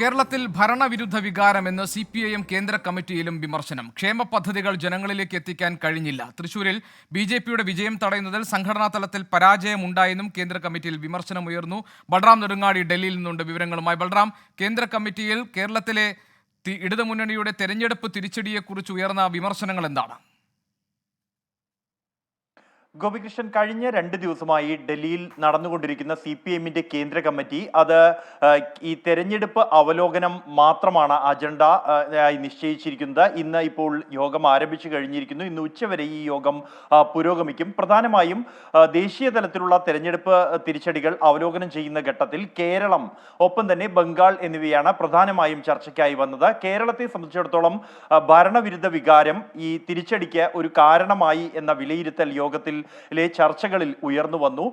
കേരളത്തിൽ ഭരണവിരുദ്ധ വികാരമെന്ന് സി പി ഐ എം കേന്ദ്ര കമ്മിറ്റിയിലും വിമർശനം. ക്ഷേമ പദ്ധതികൾ ജനങ്ങളിലേക്ക് എത്തിക്കാൻ കഴിഞ്ഞില്ല. തൃശൂരിൽ ബി ജെ പിയുടെ വിജയം തടയുന്നതിൽ സംഘടനാ തലത്തിൽ പരാജയമുണ്ടായെന്നും കേന്ദ്ര കമ്മിറ്റിയിൽ വിമർശനം ഉയർന്നു ബൽറാം നെടുങ്ങാടി ഡൽഹിയിൽ നിന്നുണ്ട് വിവരങ്ങളുമായി. ബൽറാം കേന്ദ്ര കമ്മിറ്റിയിൽ കേരളത്തിലെ ഇടതുമുന്നണിയുടെ തെരഞ്ഞെടുപ്പ് തിരിച്ചടിയെക്കുറിച്ച് ഉയർന്ന വിമർശനങ്ങൾ എന്താണ്? ഗോപികൃഷ്ണൻ കഴിഞ്ഞ രണ്ട് ദിവസമായി ഡൽഹിയിൽ നടന്നുകൊണ്ടിരിക്കുന്ന സി പി എമ്മിന്റെ കേന്ദ്ര കമ്മിറ്റി അത് ഈ തെരഞ്ഞെടുപ്പ് അവലോകനം മാത്രമാണ് അജണ്ട ആയി നിശ്ചയിച്ചിരിക്കുന്നത്. ഇന്ന് ഇപ്പോൾ യോഗം ആരംഭിച്ചു കഴിഞ്ഞിരിക്കുന്നു. ഇന്ന് ഉച്ചവരെ ഈ യോഗം പുരോഗമിക്കും. പ്രധാനമായും ദേശീയ തലത്തിലുള്ള തെരഞ്ഞെടുപ്പ് തിരിച്ചടികൾ അവലോകനം ചെയ്യുന്ന ഘട്ടത്തിൽ കേരളം ഒപ്പം തന്നെ ബംഗാൾ എന്നിവയാണ് പ്രധാനമായും ചർച്ചയ്ക്കായി വന്നത്. കേരളത്തെ സംബന്ധിച്ചിടത്തോളം ഭരണവിരുദ്ധ വികാരം ഈ തിരിച്ചടിക്ക് ഒരു കാരണമായി എന്ന വിലയിരുത്തൽ യോഗത്തിൽ ലെ ചർച്ചകളിൽ ഉയർന്നു വന്നു.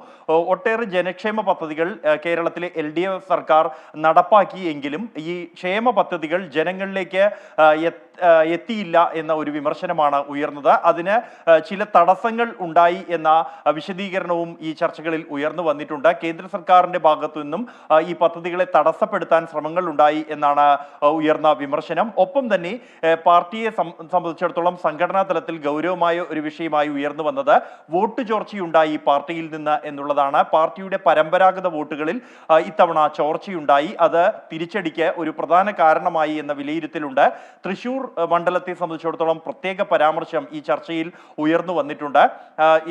ഒട്ടേറെ ജനക്ഷേമ പദ്ധതികൾ കേരളത്തിലെ എൽ ഡി എഫ് സർക്കാർ നടപ്പാക്കിയെങ്കിലും ഈ ക്ഷേമ പദ്ധതികൾ ജനങ്ങളിലേക്ക് എത്തിയില്ല എന്ന ഒരു വിമർശനമാണ് ഉയർന്നത്. അതിന് ചില തടസ്സങ്ങൾ ഉണ്ടായി എന്ന വിശദീകരണവും ഈ ചർച്ചകളിൽ ഉയർന്നു വന്നിട്ടുണ്ട്. കേന്ദ്ര സർക്കാരിന്റെ ഭാഗത്തു നിന്നും ഈ പദ്ധതികളെ തടസ്സപ്പെടുത്താൻ ശ്രമങ്ങൾ ഉണ്ടായി എന്നാണ് ഉയർന്ന വിമർശനം. ഒപ്പം തന്നെ പാർട്ടിയെ സംബന്ധിച്ചിടത്തോളം സംഘടനാ തലത്തിൽ ഗൗരവമായ ഒരു വിഷയമായി ഉയർന്നു വന്നത് വോട്ട് ചോർച്ചയുണ്ടായി പാർട്ടിയിൽ നിന്ന് എന്നുള്ളതാണ്. പാർട്ടിയുടെ പരമ്പരാഗത വോട്ടുകളിൽ ഇത്തവണ ചോർച്ചയുണ്ടായി. അത് തിരിച്ചടിക്ക് ഒരു പ്രധാന കാരണമായി എന്ന വിലയിരുത്തലുണ്ട്. തൃശൂർ മണ്ഡലത്തെ സംബന്ധിച്ചിടത്തോളം പ്രത്യേക പരാമർശം ഈ ചർച്ചയിൽ ഉയർന്നു വന്നിട്ടുണ്ട്.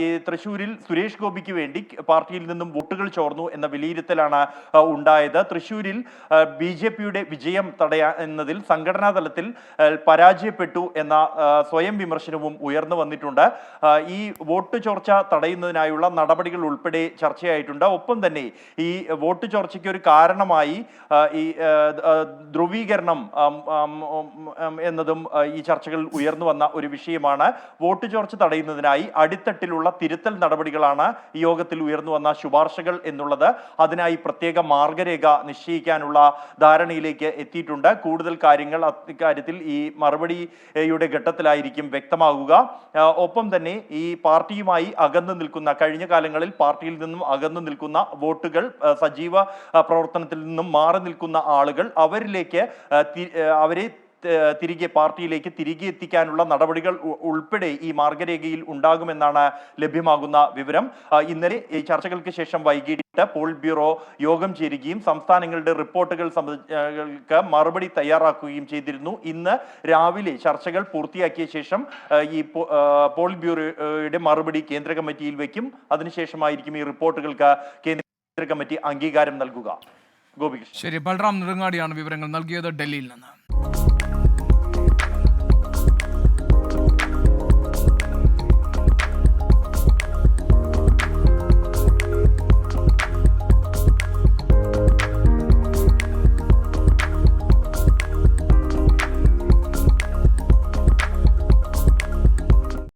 ഈ തൃശ്ശൂരിൽ സുരേഷ് ഗോപിക്ക് വേണ്ടി പാർട്ടിയിൽ നിന്നും വോട്ടുകൾ ചോർന്നു എന്ന വിലയിരുത്തലാണ് ഉണ്ടായത്. തൃശൂരിൽ ബി ജെ പിയുടെ വിജയം തടയാ എന്നതിൽ സംഘടനാ തലത്തിൽ പരാജയപ്പെട്ടു എന്ന സ്വയം വിമർശനവും ഉയർന്നു വന്നിട്ടുണ്ട്. ഈ വോട്ട് ചോർച്ച തടയുന്നതിനായുള്ള നടപടികൾ ഉൾപ്പെടെ ചർച്ചയായിട്ടുണ്ട്. ഒപ്പം തന്നെ ഈ വോട്ട് ചോർച്ചയ്ക്ക് ഒരു കാരണമായി ഈ ധ്രുവീകരണം ഉം, എന്നതും ഈ ചർച്ചകളിൽ ഉയർന്നു വന്ന ഒരു വിഷയമാണ് വോട്ട് ചോർച്ച തടയുന്നതിനായി അടിത്തട്ടിലുള്ള തിരുത്തൽ നടപടികളാണ് യോഗത്തിൽ ഉയർന്നു വന്ന ശുപാർശകൾ എന്നുള്ളത്. അതിനായി പ്രത്യേക മാർഗരേഖ നിശ്ചയിക്കാനുള്ള ധാരണയിലേക്ക് എത്തിയിട്ടുണ്ട്. കൂടുതൽ കാര്യങ്ങൾ അക്കാര്യത്തിൽ ഈ മറുപടിയുടെ ഘട്ടത്തിലായിരിക്കും വ്യക്തമാകുക. ഒപ്പം തന്നെ ഈ പാർട്ടിയുമായി അകന്നു നിൽക്കുന്ന കഴിഞ്ഞ കാലങ്ങളിൽ പാർട്ടിയിൽ നിന്നും അകന്നു നിൽക്കുന്ന വോട്ടുകൾ സജീവ പ്രവർത്തനത്തിൽ നിന്നും മാറി നിൽക്കുന്ന ആളുകൾ അവരിലേക്ക് അവരെ തിരികെ പാർട്ടിയിലേക്ക് തിരികെ എത്തിക്കാനുള്ള നടപടികൾ ഉൾപ്പെടെ ഈ മാർഗരേഖയിൽ ഉണ്ടാകുമെന്നാണ് ലഭ്യമാകുന്ന വിവരം. ഇന്നലെ ഈ ചർച്ചകൾക്ക് ശേഷം വൈകിട്ട് പോൾ ബ്യൂറോ യോഗം ചേരുകയും സംസ്ഥാനങ്ങളുടെ റിപ്പോർട്ടുകൾ സംബന്ധിച്ച് മറുപടി തയ്യാറാക്കുകയും ചെയ്തിരുന്നു. ഇന്ന് രാവിലെ ചർച്ചകൾ പൂർത്തിയാക്കിയ ശേഷം ഈ പോൾ ബ്യൂറോയുടെ മറുപടി കേന്ദ്ര കമ്മിറ്റിയിൽ വെക്കും അതിനുശേഷമായിരിക്കും ഈ റിപ്പോർട്ടുകൾക്ക് കേന്ദ്ര കമ്മിറ്റി അംഗീകാരം നൽകുക. ഗോപികൃഷ്ണൻ. ശരി ബൽറാം നെടുങ്ങാടിയാണ് വിവരങ്ങൾ നൽകിയത് ഡൽഹിയിൽ നിന്ന്.